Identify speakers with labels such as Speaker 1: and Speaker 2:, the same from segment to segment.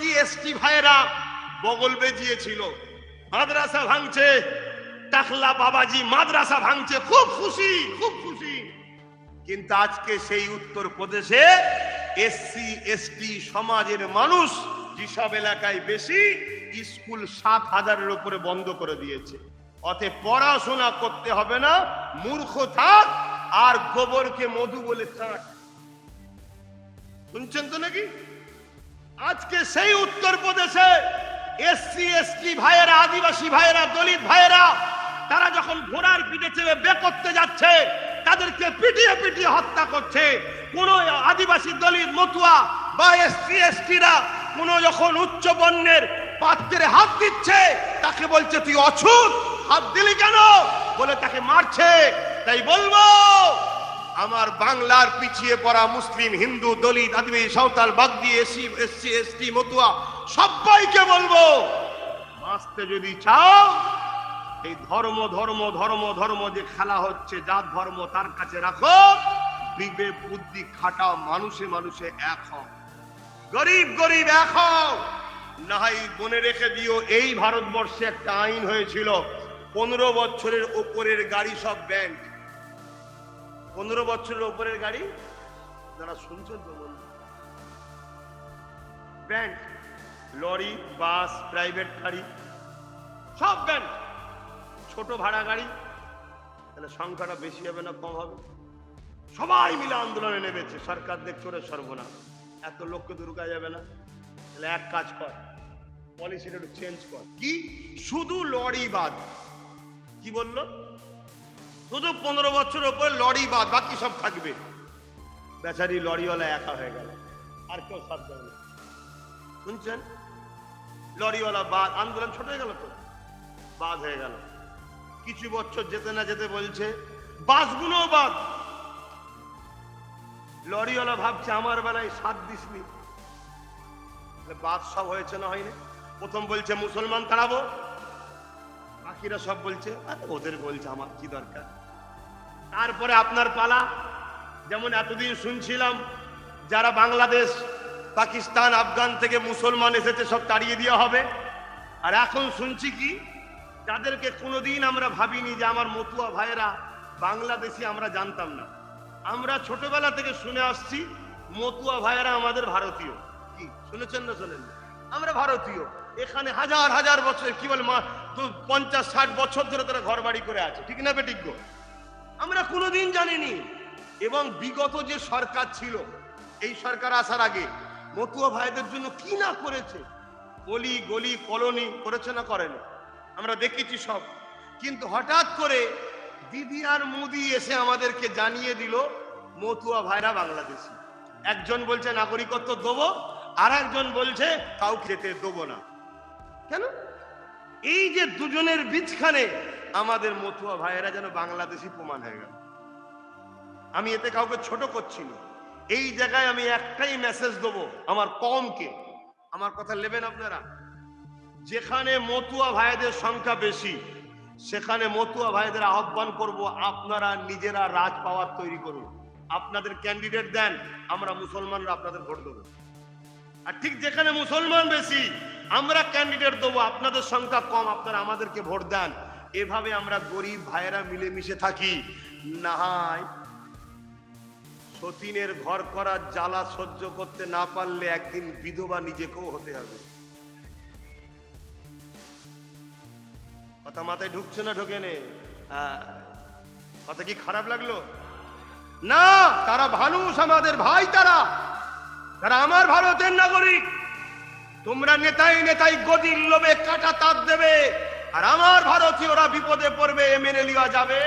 Speaker 1: SC ST ভাইয়েরা বগল বেজিয়েছিল মাদ্রাসা ভাঙছে, টাকলা বাবাজি মাদ্রাসা ভাঙছে, খুব খুশি খুব খুশি। কিন্তু আজকে সেই উত্তর প্রদেশে এসসি, এসটি সমাজের মানুষ যেসব এলাকায় বেশি স্কুল সাত হাজারের উপরে বন্ধ করে দিয়েছে। অতএব পড়াশোনা করতে হবে না, মূর্খ থাক, আর গোবরকে মধু বলে থাক শুনছেন তো নাকি? আজকে সেই উত্তর প্রদেশে এসসি, এসটি ভাইয়েরা, আদিবাসী ভাইয়েরা, দলিত ভাইয়েরা, তারা যখন ঘোড়ার পিঠে চেপে বে করতে যাচ্ছে, তাদেরকে পিটিয়ে পিটিয়ে হত্যা করছে। কোন আদিবাসী, দলিত, মতুয়া বা এসসি, এসটিরা কোন যখন উচ্চ বর্ণের পাত্রে হাত দিচ্ছে, তাকে বলছে, তুই অছুত, হাত দিলি কেন? বলে তাকে মারছে। তাই বলব আমার বাংলার পিছিয়ে পড়া মুসলিম, হিন্দু, দলিত, আদিবাসী, Santhal, Bagdi, AC, SC, ST, Matua সবাইকে বলব বাঁচতে যদি চাও, এই ধর্ম ধর্ম ধর্ম ধর্ম যে খেলা হচ্ছে, যার ধর্ম তার কাছে রাখো বিবেক বুদ্ধি খাটাও মানুষে মানুষে এক হও। গরিব গরিব এক হও। না হয় মনে রেখে দিও, এই ভারতবর্ষে একটা আইন হয়েছিল, পনেরো বছরের ওপরের গাড়ি সব ব্যাংক। পনেরো বছরের ওপরের গাড়ি? যারা শুনছেন তো বলুন। ব্যাংক, লরি, বাস, প্রাইভেট গাড়ি, সব ব্যাংক। ছোট ভাড়া গাড়ি, তাহলে সংখ্যাটা বেশি হবে না কম হবে? সবাই মিলে আন্দোলনে নেমেছে, সরকার দেখছে ওরে সর্বনাশ। এত লোককে দুর্গা যাবে না? তাহলে এক কাজ কর পলিসিটা একটু চেঞ্জ কর। কি? শুধু লরি বাদ। কি বলল? শুধু পনেরো বছর ওপর লরি বাদ, বাকি সব থাকবে। বেচারি লরিওয়ালা একা হয়ে গেল, আর কেউ সাথ না। শুনছেন? লরিওয়ালা বাদ, আন্দোলন ছোট হয়ে গেল তো? বাদ হয়ে গেল। কিছু বছর যেতে না যেতে বলছে বাসগুলো বাদ। লরিওয়ালা ভাবছে, আমার বেলায় সাত দিসনি। বাদ সব হয়েছে না হয়নি? প্রথম বলছে, মুসলমান তাড়াবো। বাকিরা সব বলছে, আরে ওদের বলছে, আমার কি দরকার? তারপরে আপনার পালা। যেমন এতদিন শুনছিলাম, যারা বাংলাদেশ, পাকিস্তান, আফগান থেকে মুসলমান এসেছে, সব তাড়িয়ে দেওয়া হবে। আর এখন শুনছি কি, যাদেরকে কোনোদিন আমরা ভাবিনি যে আমার মতুয়া ভাইয়েরা বাংলাদেশি, আমরা জানতাম না। আমরা ছোটবেলা থেকে শুনে আসছি, মতুয়া ভাইয়েরা আমাদের ভারতীয়। কি, শুনেছেন না শোনেন আমরা ভারতীয়। এখানে হাজার হাজার বছর, কি বলে পঞ্চাশ, ষাট বছর ধরে তারা ঘর বাড়ি করে আছে। ঠিক না বেটিজ্ঞ আমরা কোনোদিন জানিনি। এবং বিগত যে সরকার ছিল, এই সরকার আসার আগে মতুয়া ভাইদের জন্য কি না করেছে? গলি গলি কলোনি করেছে না করেনি? আমরা দেখেছি সব। কিন্তু হঠাৎ করে দিদি আর মোদি এসে আমাদেরকে জানিয়ে দিল, মতুয়া ভাইরা বাংলাদেশি। একজন বলছে, নাগরিকত্ব দেবো। আর একজন বলছে, কাউকে যেতে দেবো না। কেন? এই যে দুজনের বীজখানে আমাদের মতুয়া ভাইয়েরা যেন বাংলাদেশি প্রমাণ হয়ে গেল। আমি এতে কাউকে ছোট করছি না। এই জায়গায় আমি একটাই মেসেজ দেবো, আমার কমকে। আমার কথা নেবেন আপনারা? যেখানে মতুয়া ভাইদের সংখ্যা বেশি, সেখানে মতুয়া ভাইদের আহ্বান করব, আপনারা নিজেরা রাজ পাওয়ার তৈরি করুন। আপনাদের ক্যান্ডিডেট দেন, আমরা মুসলমানরা আপনাদের ভোট দেবো। আর ঠিক যেখানে মুসলমান বেশি, আমরা ক্যান্ডিডেট দেবো, আপনাদের সংখ্যা কম, আপনারা আমাদেরকে ভোট দেন। এভাবে আমরা গরিব ভাইয়েরা মিলেমিশে থাকি। না হয় সতীনের ঘর করার জ্বালা সহ্য করতে না পারলে একদিন বিধবা নিজেকেও হতে হবে। কথা মাথায় ঢুকছে না ঢোকে নে। কথা কি খারাপ লাগল? না, তারা ভানুষ আমাদের ভাই তারা। তারা আমার ভারতের নাগরিক। তোমরা নেতাই নেতাই গদির লোভে কাটা তাপ দেবে। আর আমার ভারতীয়রা বিপদে পড়বে মেনে নেওয়া যাবে।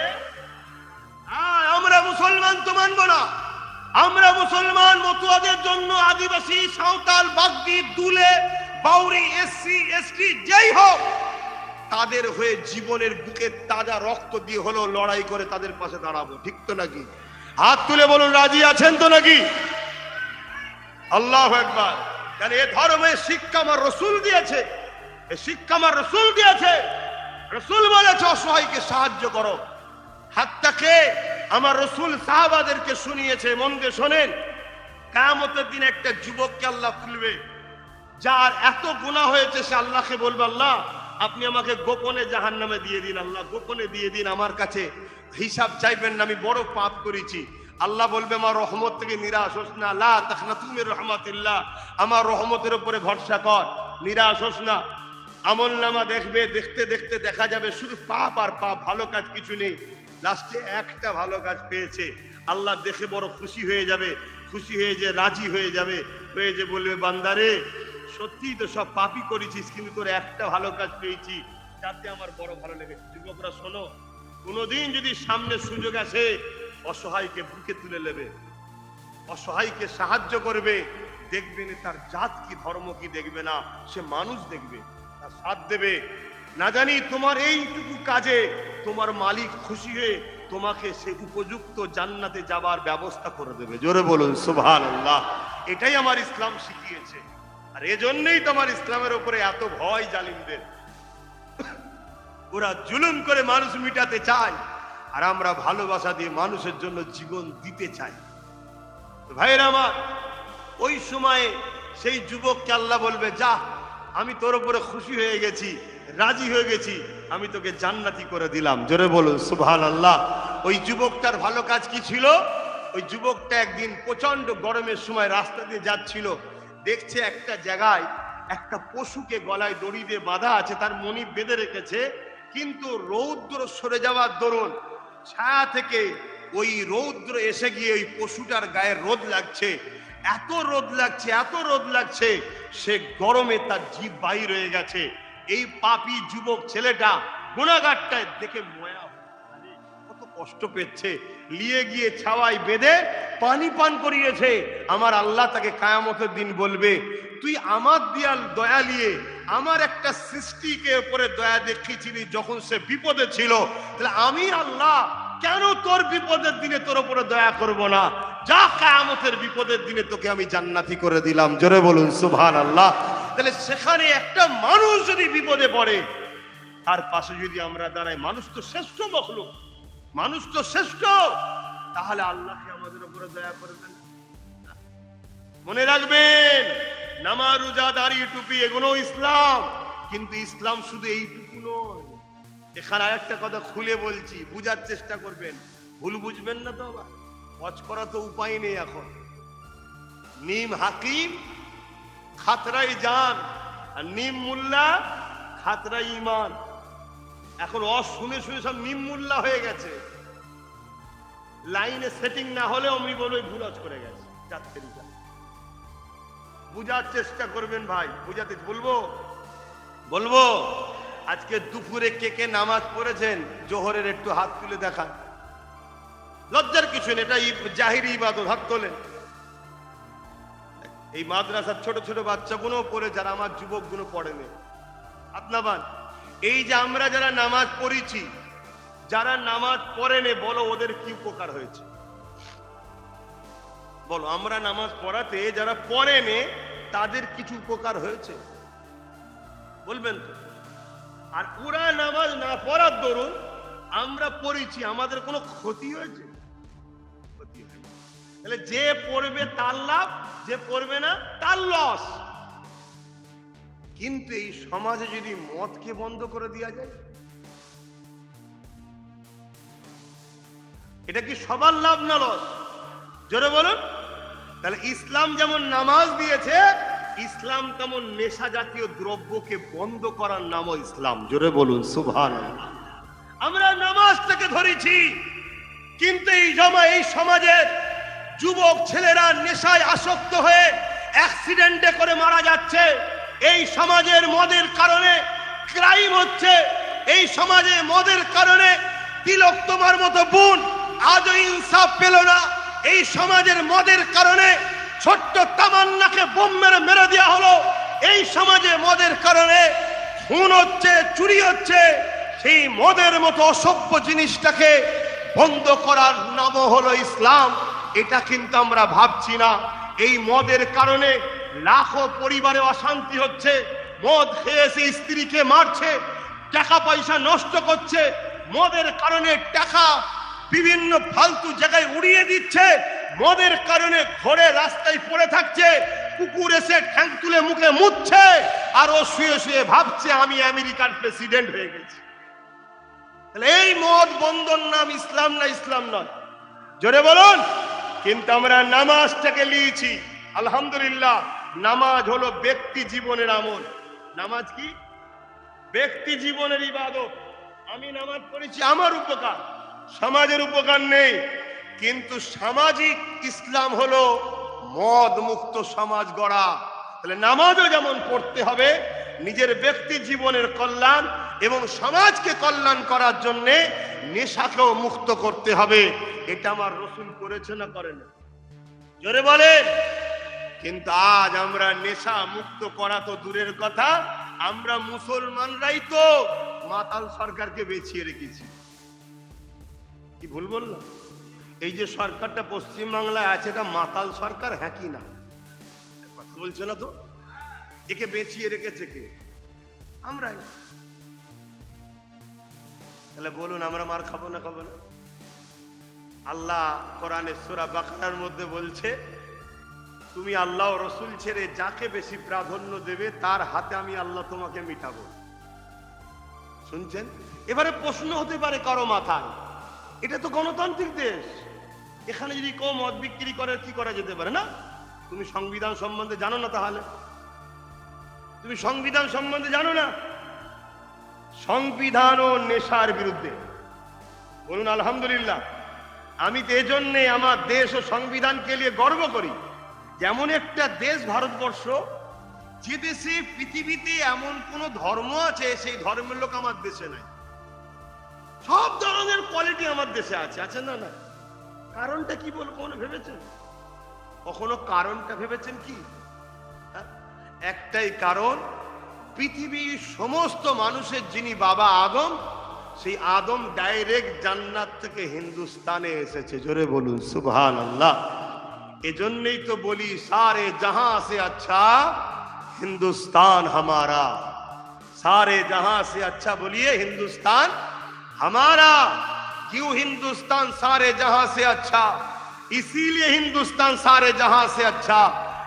Speaker 1: আমরা মুসলমান তো মানব না। আমরা মুসলমান মতুয়াদের জন্য আদিবাসী, সাঁওতাল, বাগদি, দুলে, বাউরি, এসসি, এসটি, যেই হোক, তাদের হয়ে জীবনের বুকে তাজা রক্ত দিয়ে হলো লড়াই করে তাদের পাশে দাঁড়াবো। ঠিক তো নাকি? হাত তুলে বলুন, রাজি আছেন তো নাকি? আল্লাহ একবার কেন এ ধর্মের শিক্ষা আমার রসুল দিয়েছে। এ শিক্ষা আমার রসুল দিয়েছে। রসুল বলেছে, অসহায়কে সাহায্য করো। হাতটাকে আমার রসুল সাহাবাদেরকে শুনিয়েছে, মন দিয়ে শোনেন। কামতের দিন একটা যুবককে আল্লাহ তুলবে যার এত গুণা হয়েছে, সে আল্লাহকে বলবে, আল্লাহ, আপনি আমাকে গোপনে জাহান নামে দিয়ে দিন, আল্লাহ, গোপনে দিয়ে দিন আমার কাছে। হিসাব চাইবেন না, আমি বড় পাপ করেছি। আল্লাহ বলবে, আমার রহমত থেকে নিরাশ হোস না। তখনা তুমি রহমতুল্লাহ। আমার রহমতের উপরে ভরসা কর। নিরাশ হোস না। আমল নামা দেখবে, দেখতে দেখতে দেখা যাবে শুধু পাপ আর পাপ, ভালো কাজ কিছু নেই। লাস্টে একটা ভালো কাজ পেয়েছে। আল্লাহ দেখে বড় খুশি হয়ে যাবে। খুশি হয়ে যে রাজি হয়ে যাবে। হয়ে যে বলবে, বান্দারে, সত্যিই তো সব পাপই করেছিস, কিন্তু তোর একটা ভালো কাজ পেয়েছি। যাতে আমার বড় ভালো লেগেছে। যুবকরা শোনো, কোনোদিন যদি সামনে সুযোগ আসে, অসহায়কে বুকে তুলে নেবে। অসহায়কে সাহায্য করবে। দেখবে না তার জাত কি, ধর্ম কি, দেখবে না। সে মানুষ দেখবে। তার সাথ দেবে। না জানি তোমার এইটুকু কাজে তোমার মালিক খুশি হয়ে তোমাকে সে উপযুক্ত জান্নাতে যাবার ব্যবস্থা করে দেবে। জোরে বলুন আল্লাহ এটাই আমার ইসলাম শিখিয়েছে। আর এজন্যই তোমার ইসলামের উপরে এত ভয় জালিমদের। ওরা জুলুম করে মানুষ মিটাতে চায়, আর আমরা ভালোবাসা দিয়ে মানুষের জন্য জীবন দিতে চাই। ভাইয়ের আমার, ওই সময়ে সেই যুবককে আল্লাহ বলবে, যা আমি তোর উপরে খুশি হয়ে গেছি, রাজি হয়ে গেছি, আমি তোকে জান্নাতি করে দিলাম। জোরে বলুন সুবহান আল্লাহ ওই যুবকটার ভালো কাজ কি ছিল? ওই যুবকটা একদিন প্রচণ্ড গরমের সময় রাস্তা দিয়ে যাচ্ছিল। দেখছে একটা জায়গায় একটা পশুকে গলায় দড়ি দিয়ে বাঁধা আছে, তার মনি বেঁধে রেখেছে, কিন্তু রৌদ্র সরে যাওয়ার দরুন ছায়া থেকে ওই রৌদ্র এসে গিয়ে ওই পশুটার গায়ে রোদ লাগছে। এত রোদ লাগছে, এত রোদ লাগছে, সে গরমে তার জীব বাহির হয়ে গেছে। এই পাপি যুবক ছেলেটা গুণাগারটায় দেখে ময়া কত কষ্ট পেচ্ছে লিয়ে গিয়ে ছাওয়াই বেঁধে পানি পান করিয়েছে। আমার আল্লাহ তাকে কায়ামতের দিন বলবে, তুই আমার দিয়াল দয়া নিয়ে আমার একটা সৃষ্টিকে উপরে দয়া দেখিয়েছিলি যখন সে বিপদে ছিল। তাহলে আমি আল্লাহ কেন তোর বিপদের দিনে তোর উপরে দয়া করব না? যা কায়ামতের বিপদের দিনে তোকে আমি জান্নাতি করে দিলাম। জোরে বলুন সুবহান আল্লাহ তাহলে সেখানে একটা মানুষ যদি বিপদে পড়ে, তার পাশে যদি আমরা দাঁড়াই, মানুষ তো শ্রেষ্ঠ মখলুক। মানুষ তো শ্রেষ্ঠ। তাহলে আল্লাহকে আমাদের উপরে দয়া করবেন না। মনে রাখবেন নামা রোজা দাঁড়িয়ে টুপি এগুলো ইসলাম। কিন্তু ইসলাম শুধু নয় এখানে আরেকটা কথা খুলে বলছি, বুঝার চেষ্টা করবেন। ভুল বুঝবেন না তো আবার? হজ করা তো উপায় নেই এখন। নিম হাকিম, খাতরাই জান, আর নিম মুল্লা, খাতরাই ইমান এখন অ শুনে শুনে সব নিম মুল্লা হয়ে গেছে। লাইনে সেটিং না হলে অমনি বলবে ভুল হজ করে গেছে। যাত্রীরা বুঝার চেষ্টা করবেন ভাই, বুঝাতে বলব? বলব? আজকে দুপুরে কে কে নামাজ পড়েছেন? জোহরের একটু হাত তুলে দেখান। লজ্জার কিছু নেই, এটা জাহিরি ইবাদত, হাত তোলেন। এই মাদ্রাসার ছোট ছোট বাচ্চাগুলো পড়ে, যারা আমার যুবকগুলো পড়েনি। আপনাবান এই যে আমরা যারা নামাজ পড়েছি, যারা নামাজ পড়েনে, বলো ওদের কি উপকার হয়েছে? বলো, আমরা নামাজ পড়াতে যারা পড়েনে, তাদের কিছু উপকার হয়েছে? বলবেন তো। আর ওরা নামাজ না পড়ার দরুন আমরা পড়েছি, আমাদের কোনো ক্ষতি হয়েছে? ক্ষতি। তাহলে যে পড়বে তার লাভ, যে পড়বে না তার লস কিন্তু এই সমাজে যদি মদকে বন্ধ করে দেওয়া যায়? এটা কি সবার লাভ না লস জোরে বলুন। তাহলে ইসলাম যেমন নামাজ দিয়েছে ইসলাম তেমন নেশা জাতীয় দ্রব্যকে বন্ধ করার নামও ইসলাম। জোরে বলুন সুভান আমরা নামাজ থেকে ধরেছি, কিন্তু এই জমা, এই সমাজের যুবক ছেলেরা নেশায় আসক্ত হয়ে অ্যাক্সিডেন্টে করে মারা যাচ্ছে। এই সমাজের মদের কারণে ক্রাইম হচ্ছে। এই সমাজে মদের কারণে তিলক তোমার মতো বোন আজও ইনসাফ পেল না। এই সমাজের মদের কারণে ছোট্ট তামান্নাকে বোম মেরে মেরে দেওয়া হলো। এই সমাজে মদের কারণে খুন হচ্ছে, চুরি হচ্ছে, সেই মদের মতো অসভ্য জিনিসটাকে বন্ধ করার নাম হলো ইসলাম। এটা কিন্তু আমরা ভাবছি না। এই মদের কারণে লাখো পরিবারে অশান্তি হচ্ছে, মদ খেয়ে এসে স্ত্রীকে মারছে, টাকা পয়সা নষ্ট করছে, মদের কারণে টাকা বিভিন্ন ফালতু জায়গায় উড়িয়ে দিচ্ছে মদের কারণে ঘরে রাস্তায় পড়ে থাকছে, কুকুর এসে ঠ্যাং তুলে মুখে মুচ্ছে আর ও শুয়ে শুয়ে ভাবছে আমি আমেরিকার প্রেসিডেন্ট হয়ে গেছি। তাহলে এই মদ বন্ধন নাম ইসলাম না ইসলাম নয়। জোরে বলুন, কিন্তু আমরা নামাজটাকে নিয়েছি। আলহামদুলিল্লাহ, নামাজ হলো ব্যক্তি জীবনের আমল। নামাজ কি? ব্যক্তি জীবনের ইবাদত। আমি নামাজ পড়েছি, আমার উপকার। সমাজের উপকার নেই। কিন্তু সামাজিক ইসলাম হলো মদ মুক্ত সমাজ গড়া। তাহলে নামাজও যেমন পড়তে হবে, নিজের ব্যক্তি জীবনের কল্যাণ এবং সমাজকে কল্যাণ করার জন্য নেশাকেও মুক্ত করতে হবে। এটা আমার রসুল করেছে না করে না জোরে বলে কিন্তু আজ আমরা নেশা মুক্ত করা তো দূরের কথা, আমরা মুসলমানরাই তো মাতাল সরকারকে বেছিয়ে রেখেছি। কি ভুল বললাম? এই যে সরকারটা পশ্চিমবাংলায় আছে, এটা মাতাল সরকার হ্যাঁ কি না? কথা বলছে না তো? একে বেঁচিয়ে রেখেছে কে? আমরাই। তাহলে বলুন, আমরা মার খাব না খাব না? আল্লাহ কোরআনের সূরা বাকারার মধ্যে বলছে, তুমি আল্লাহ রসুল ছেড়ে যাকে বেশি প্রাধান্য দেবে, তার হাতে আমি আল্লাহ তোমাকে মিটাবো। শুনছেন? এবারে প্রশ্ন হতে পারে কারও মাথায়। এটা তো গণতান্ত্রিক দেশ। এখানে যদি কেউ মদ বিক্রি করে, কি করা যেতে পারে না? তুমি সংবিধান সম্বন্ধে জানো না তাহলে। তুমি সংবিধান সম্বন্ধে জানো না? সংবিধান ও নেশার বিরুদ্ধে। বলুন, আলহামদুলিল্লাহ। আমি তো এজন্যে আমার দেশ ও সংবিধানকে নিয়ে গর্ব করি। যেমন একটা দেশ, ভারতবর্ষ, যে দেশে পৃথিবীতে এমন কোন ধর্ম আছে, সেই ধর্মের লোক আমার দেশে নাই। সব ধরনের কোয়ালিটি আমার দেশে আছে। আছে না না কারণটা কি বল কখনো ভেবেছেন কখনো কারণটা ভেবেছেন কি হ্যাঁ? একটাই কারণ পৃথিবীর সমস্ত মানুষের যিনি বাবা আদম সেই আদম ডাইরেক্ট জান্নাত থেকে হিন্দুস্তানে এসেছে জোরে বলুন সুবহান আল্লাহ এজন্যই তো বলি সারে জাহাं से अच्छा हिंदुस्तान हमारा सारे जहां से अच्छा बोलिए हिंदुस्तान हमारा क्यों हिंदुस्तान सारे जहां से अच्छा इसीलिए हिंदुस्तान सारे जहां से अच्छा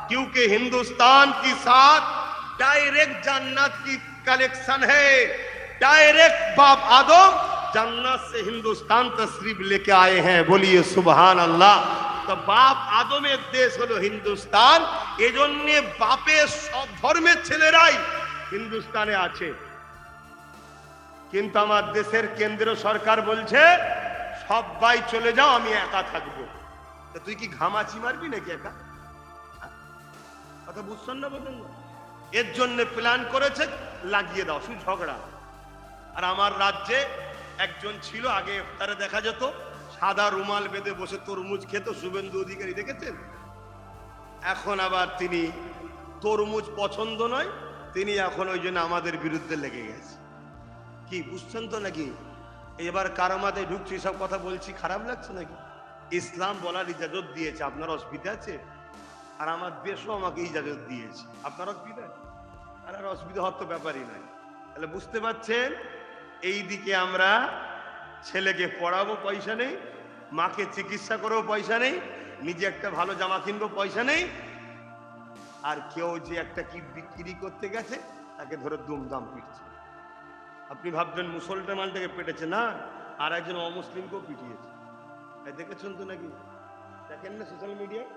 Speaker 1: क्योंकि हिंदुस्तान के साथ डायरेक्ट जन्नत की कलेक्शन है डायरेक्ट बाप आदम जन्नत से हिंदुस्तान तशरीफ लेके आए हैं बोलिए सुबहान अल्लाह তো বাপ আদমের দেশ হলো হিন্দুস্তান এজন্য বাপের সব ধর্মের ছেলেরাই হিন্দুস্তানে আছে কিন্তু আমার দেশের কেন্দ্রীয় সরকার বলছে, সবাই চলে যাও, আমি একা থাকব। তা তুই কি ঘামাচি মারবি নাকি একা? কথা বুঝছেন না বলুন। এর জন্য প্ল্যান করেছে, লাগিয়ে দাও, শুধু ঝগড়া। আর আমার রাজ্যে একজন ছিল, আগে ইফতারে দেখা যেত, সাদা রুমাল বেঁধে বসে তরমুজ খেত, শুভেন্দু অধিকারী, দেখেছেন? এখন আবার তিনি তরমুজ পছন্দ নয়, তিনি এখন ওই জন্য আমাদের বিরুদ্ধে লেগে গেছে। কি বুঝছেন তো নাকি? এবার কারও মাথায় ঢুকছি সব কথা বলছি, খারাপ লাগছে নাকি? ইসলাম বলার ইজাজত দিয়েছে, আপনার অসুবিধা আছে? আর আমার দেশও আমাকে ইজাজত দিয়েছে, আপনার অসুবিধা? আর আর অসুবিধা হওয়ার তো ব্যাপারই নাই। তাহলে বুঝতে পারছেন? এই দিকে আমরা ছেলেকে পড়াবো পয়সা নেই, মাকে চিকিৎসা করেও পয়সা নেই, নিজে একটা ভালো জামা কিনবো পয়সা নেই, আর কেউ যে একটা কি বিক্রি করতে গেছে, তাকে ধরে দুমদাম পিটছে। আপনি ভাববেন মুসলমানটাকে পেটেছে, না? আর একজন অমুসলিমকেও পিটিয়েছে। দেখেছেন তো নাকি? দেখেন না সোশ্যাল মিডিয়ায়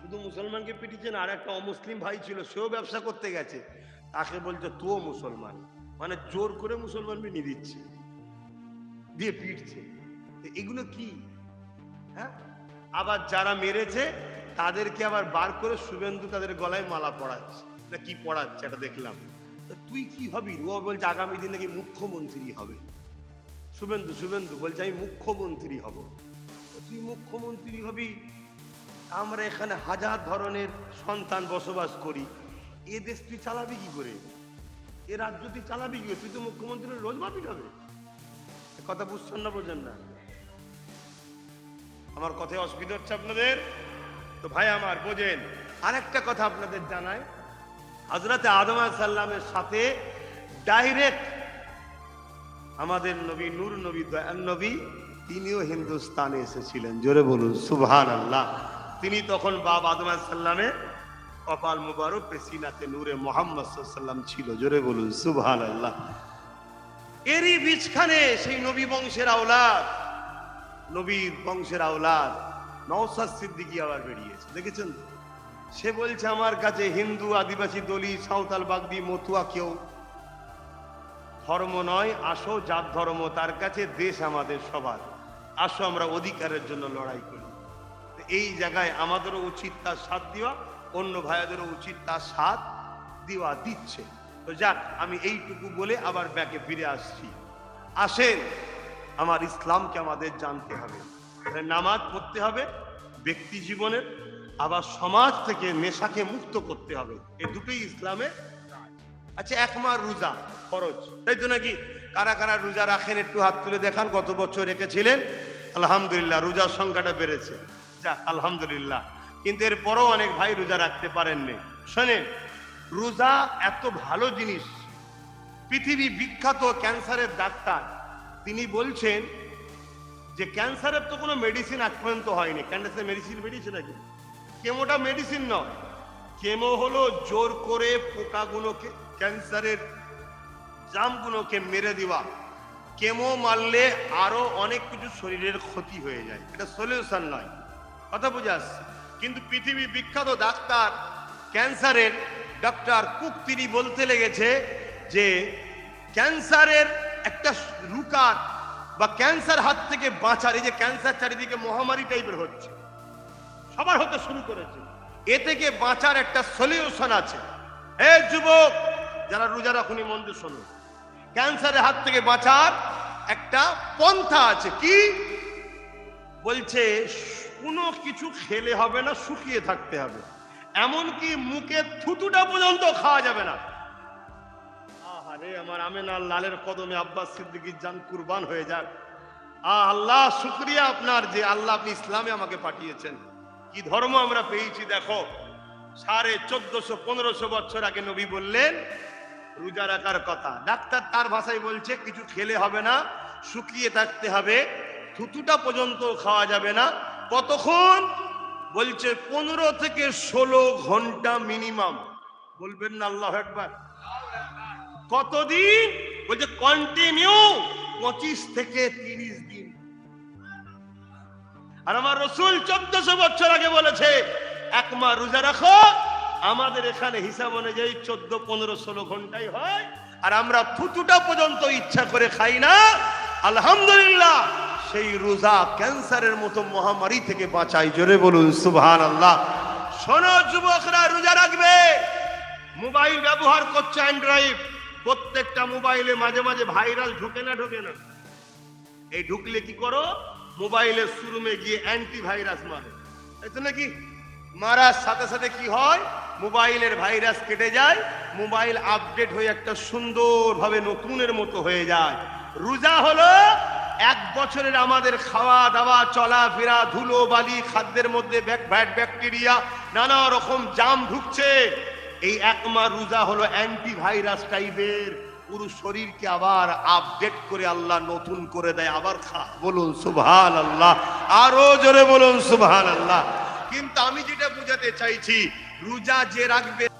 Speaker 1: শুধু মুসলমানকে পিটিয়েছেন আর একটা অমুসলিম ভাই ছিল, সেও ব্যবসা করতে গেছে। তাকে বলছে তো মুসলমান। মানে জোর করে মুসলমান বিনিয়ে দিচ্ছে। দিয়ে পিটছে। এগুলো কি? হ্যাঁ? আবার যারা মেরেছে, তাদেরকে আবার বার করে শুভেন্দু তাদের গলায় মালা পড়াচ্ছে কি পড়াচ্ছে এটা দেখলাম। তুই কি হবি ও বলছে আগামী দিনে নাকি মুখ্যমন্ত্রী হবে। শুভেন্দু শুভেন্দু বলছে আমি মুখ্যমন্ত্রী হব। তুই মুখ্যমন্ত্রী হবি? আমরা এখানে হাজার ধরনের সন্তান বসবাস করি। এ দেশ তুই চালাবি কি করে? এ রাজ্য তুই চালাবি কি তুই তো মুখ্যমন্ত্রীর রোজ মাপিট হবে কথা বুঝছেন না, বোঝেন না? আমার কথায় অসুবিধা হচ্ছে আপনাদের? তো ভাই আমার, বোঝেন, আরেকটা কথা আপনাদের জানাই। হজরতে আদম সাল্লামের সাথে ডাইরেক্ট আমাদের নবী, নূর নবী, দয়াল নবী, তিনিও হিন্দুস্তানে এসেছিলেন। জোরে বলুন সুবহান আল্লাহ তিনি তখন বাব আদম সাল্লামে কপাল মুবারক পেসিনাতে নূরে মোহাম্মদ সাল্লাম ছিল। জোরে বলুন সুবহান আল্লাহ এরই বীজখানে সেই নবী বংশের আওলাদ, নবীর বংশের আওলাদ নওসাদ সিদ্দিকী আবার বেরিয়েছে। দেখেছেন? তো? সে বলছে, আমার কাছে হিন্দু, আদিবাসী, দলি, সাঁওতাল, বাগদি, মতুয়া কেউ ধর্ম নয়, আসো, জাত ধর্ম, তার কাছে দেশ আমাদের সবার। আসো, আমরা অধিকারের জন্য লড়াই করি। এই জায়গায় আমাদেরও উচিত তার সাথ দেওয়া, অন্য ভাইয়াদেরও উচিত তার সাথ দেওয়া, দিচ্ছে। তো যাক, আমি এইটুকু বলে আবার ব্যাকে ফিরে আসছি। আসেন, আমার ইসলামকে আমাদের জানতে হবে। নামাজ পড়তে হবে, ব্যক্তি জীবনের আবার সমাজ থেকে নেশাকে মুক্ত করতে হবে। এই দুটোই ইসলামের কাজ। আচ্ছা এক মাস রোজা খরচ তাই তো নাকি? কারা কারা রোজা রাখেন একটু হাত তুলে দেখান, কত বছর রেখেছিলেন? আলহামদুলিল্লাহ, রোজার সংখ্যাটা বেড়েছে। যাক, আলহামদুলিল্লাহ। কিন্তু এরপরও অনেক ভাই রোজা রাখতে পারেননি। শোনেন, রোজা এত ভালো জিনিস। পৃথিবী বিখ্যাত ক্যান্সারের ডাক্তার, তিনি বলছেন যে ক্যান্সারের তো কোনো মেডিসিন আজ পর্যন্ত হয়নি। ক্যান্সারের মেডিসিন বেরিয়েছে নাকি? কেমোটা মেডিসিন নয় কেমো হলো জোর করে পোকাগুলোকে ক্যান্সারের জামগুলোকে মেরে দেওয়া। কেমো মারলে আরও অনেক কিছু শরীরের ক্ষতি হয়ে যায়। এটা সলিউশন নয়। কথা বুঝে আসছে? কিন্তু পৃথিবী বিখ্যাত ডাক্তার ক্যান্সারের ডক্টর কুক তিনি বলতে লেগেছে যে ক্যান্সারের একটা রুকার বা ক্যান্সার হাত থেকে বাঁচার, এই যে ক্যান্সার চারিদিকে মহামারী টাইপের হচ্ছে। সবার হতে শুরু করেছে। এ থেকে বাঁচার একটা সলিউশন আছে। হে যুবক, যারা রোজা রাখুনি মন্দ শোনো। ক্যান্সারের হাত থেকে বাঁচার একটা পন্থা আছে। কি? বলছে, কোনো কিছু খেলে হবে না, শুকিয়ে থাকতে হবে। এমনকি মুখে থুতুটা পর্যন্ত খাওয়া যাবে না। আরে আমার আমেনার লালের কদমে আব্বাস সিদ্দিকির জান কুরবান হয়ে যাক। আল্লাহ, শুক্রিয়া আপনার যে আল্লাহ আপনি ইসলামে আমাকে পাঠিয়েছেন। কি ধর্ম আমরা পেয়েছি দেখো? সাড়ে চোদ্দশো, পনেরোশো বছর আগে নবী বললেন, রোজা রাখার কথা। ডাক্তার তার ভাষায় বলছে, কিছু খেলে হবে না, শুকিয়ে থাকতে হবে, থুতুটা পর্যন্ত খাওয়া যাবে না। কতক্ষণ? বলছে, পনেরো থেকে ষোলো ঘণ্টা মিনিমাম। বলবেন না আল্লাহ একবার। কতদিন? বলছে কন্টিনিউ পঁচিশ থেকে তিরিশ দিন। আর আমার রসুল চোদ্দশো বছর আগে বলেছে, এক মা রোজা রাখো, আমাদের এখানে হিসাব অনুযায়ী চোদ্দ, পনেরো, ষোলো ঘন্টাই হয়, আর আমরা থুতুটা পর্যন্ত ইচ্ছা করে খাই না। আলহামদুলিল্লাহ, সেই রোজা ক্যান্সারের মতো মহামারী থেকে বাঁচাই। জোরে বলুন সুবহান আল্লাহ শোনো, যুবকরা, রোজা রাখবে। মোবাইল ব্যবহার করছে অ্যান্ড্রয়েড প্রত্যেকটা মোবাইলে মাঝে মাঝে ভাইরাল ঢুকে না, ঢোকে না। এই ঢুকলে কি করো? মোবাইলের শুরুমে গিয়ে অ্যান্টি ভাইরাস মারো। এই তো নাকি? মারার সাথে সাথে কি হয়? মোবাইলের ভাইরাস কেটে যায়, মোবাইল আপডেট হয়ে একটা সুন্দরভাবে নতুনের মতো হয়ে যায়। রোজা হলো এক বছরের আমাদের খাওয়া দাওয়া চলাফেরা ধুলো বালি খাদ্যের মধ্যে ব্যাকটেরিয়া, নানা রকম জাম ঢুকছে। এই এক মাস রোজা হলো অ্যান্টি ভাইরাস টাইপের পুরো শরীরকে আবার আপডেট করে আল্লাহ নতুন করে দেয়। আবার খা, বলুন সুবহান আল্লাহ আরও জোরে বলুন সুবহান আল্লাহ কিন্তু আমি যেটা বুঝাতে চাইছি, রোজা যে রাখবে